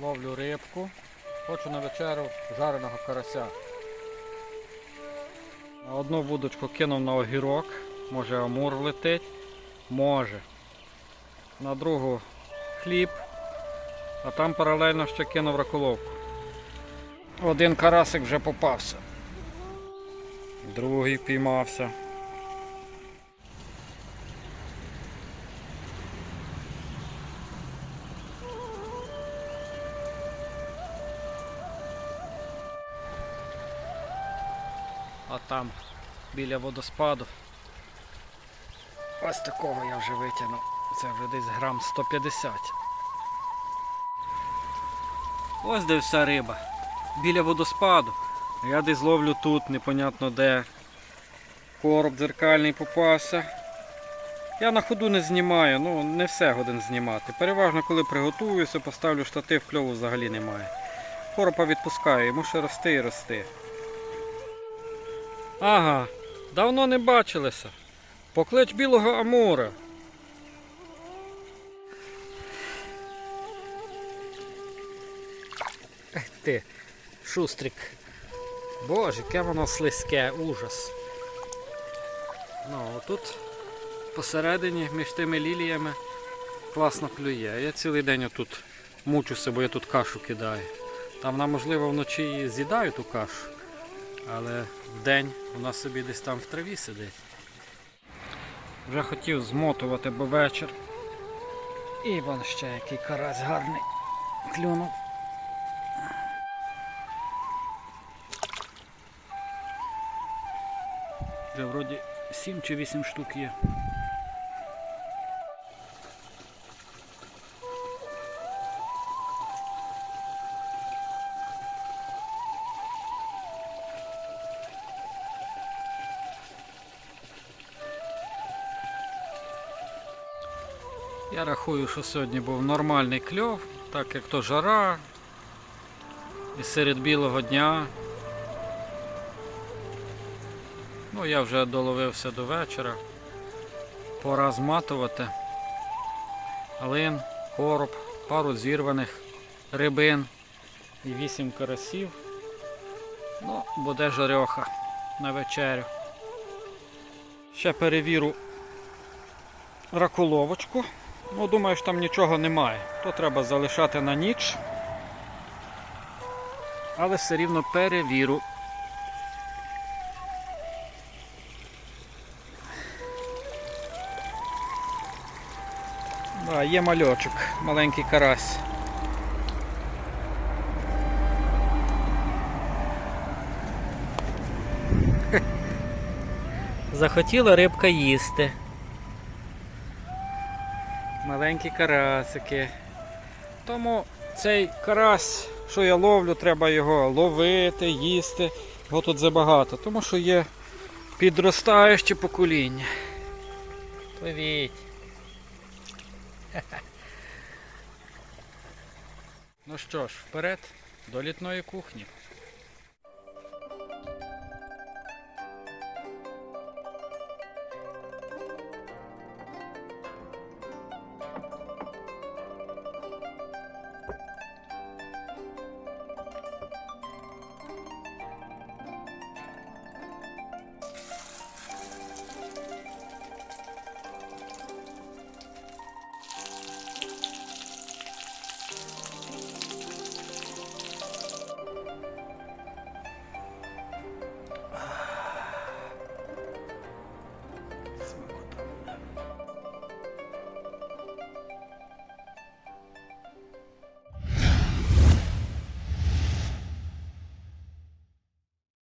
ловлю рибку. Хочу на вечерю жареного карася. Одну вудочку кинув на огірок. Може амур летить. Може. На другу хліб. А там паралельно ще кинув раколовку. Один карасик вже попався. Другий піймався. А там біля водоспаду. Ось такого я вже витягнув. Це вже десь грам 150. Ось де вся риба. Біля водоспаду. Я десь ловлю тут, непонятно де. Короб дзеркальний попався. Я на ходу не знімаю, ну не все годин знімати. Переважно, коли приготуюся, поставлю штатив, кльову взагалі немає. Коропа відпускаю, йому ще рости і рости. Ага, давно не бачилися. Поклич білого Амура. Ти, шустрик. Боже, яке воно слизьке, ужас. Ну, отут посередині між тими ліліями класно клює. Я цілий день отут мучуся, бо я тут кашу кидаю. Там вона, можливо, вночі і ту кашу, але вдень вона собі десь там в траві сидить. Вже хотів змотувати, бо вечір. І вон ще який карась гарний клюнув. Вже вроді 7 чи 8 штук є. Я рахую, що сьогодні був нормальний кльов, так як то жара і серед білого дня. Ну, я вже доловився до вечора. Пора зматувати. Алин, короб, пару зірваних рибин і вісім карасів. Ну, буде жарьоха на вечерю. Ще перевірю ракуловочку. Ну, думаю, що там нічого немає. То треба залишати на ніч. Але все рівно перевірю. Да, є мальочок, маленький карась. Захотіла рибка їсти. Маленькі карасики. Тому цей карась, що я ловлю, треба його ловити, їсти. Його тут забагато, тому що є підростаюче покоління. Пливіть. Ну що ж, вперед до літної кухні.